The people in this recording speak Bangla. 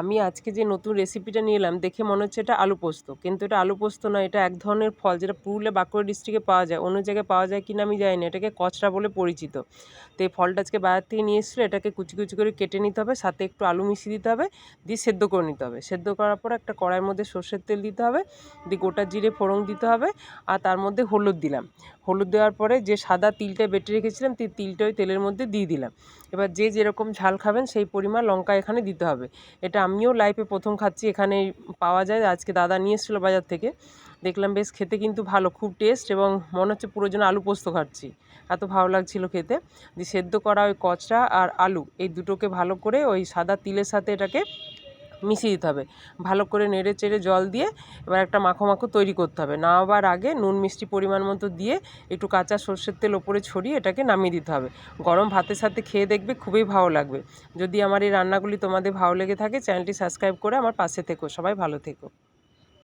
আমি আজকে যে নতুন রেসিপিটা নিয়ে এলাম দেখে মনে হচ্ছে এটা আলু পোস্ত। কিন্তু এটা আলু পোস্ত নয়, এটা এক ধরনের ফল যেটা পুরুলিয়া বাঁকুড়া ডিস্ট্রিক্টে পাওয়া যায়। অন্য জায়গায় পাওয়া যায় কিনা আমি জানি না, এটাকে কচরা বলে পরিচিত। তো এই ফলটা আজকে বাজার থেকে নিয়ে এসেছিল, এটাকে কুচি কুচি করে কেটে নিতে হবে, সাথে একটু আলু মিশিয়ে দিতে হবে, দিয়ে সেদ্ধ করে নিতে হবে। সেদ্ধ করার পর একটা কড়াইয়ের মধ্যে সর্ষের তেল দিতে হবে, দিয়ে গোটা জিরে ফোড়ন দিতে হবে, আর তার মধ্যে হলুদ দিলাম। হলুদ দেওয়ার পরে যে সাদা তিলটা বেটে রেখেছিলাম সেই তিলটা ওই তেলের মধ্যে দিয়ে দিলাম। এবার যে যেরকম ঝাল খাবেন, সেই পরিমাণ লঙ্কা এখানে দিতে হবে। এটা আমিও লাইফে প্রথম খাচ্ছি এখানে পাওয়া যায়। আজকে দাদা নিয়ে এসেছিল বাজার থেকে। দেখলাম, বেশ, খেতে কিন্তু ভালো, খুব টেস্ট এবং মনে হচ্ছে পুরো যেন আলু পোস্ত খাচ্ছি। এত ভালো লাগছিল খেতে। যে সেদ্ধ করা ওই কচরা আর আলু, এই দুটোকে ভালো করে ওই সাদা তিলের সাথে এটাকে মিশিয়ে দিতে হবে। ভালো করে নেড়ে চেড়ে জল দিয়ে এবার একটা মাখো মাখো তৈরি করতে হবে। নামাবার আগে নুন মিষ্টি পরিমাণ মতো দিয়ে একটু কাঁচা সর্ষের তেল ওপরে ছড়িয়ে এটাকে নামিয়ে দিতে হবে। গরম ভাতের সাথে খেয়ে দেখবে খুবই ভালো লাগবে। যদি আমার এই রান্নাগুলি তোমাদের ভালো লেগে থাকে, চ্যানেলটি সাবস্ক্রাইব করে আমার পাশে থেকো। সবাই ভালো থেকো।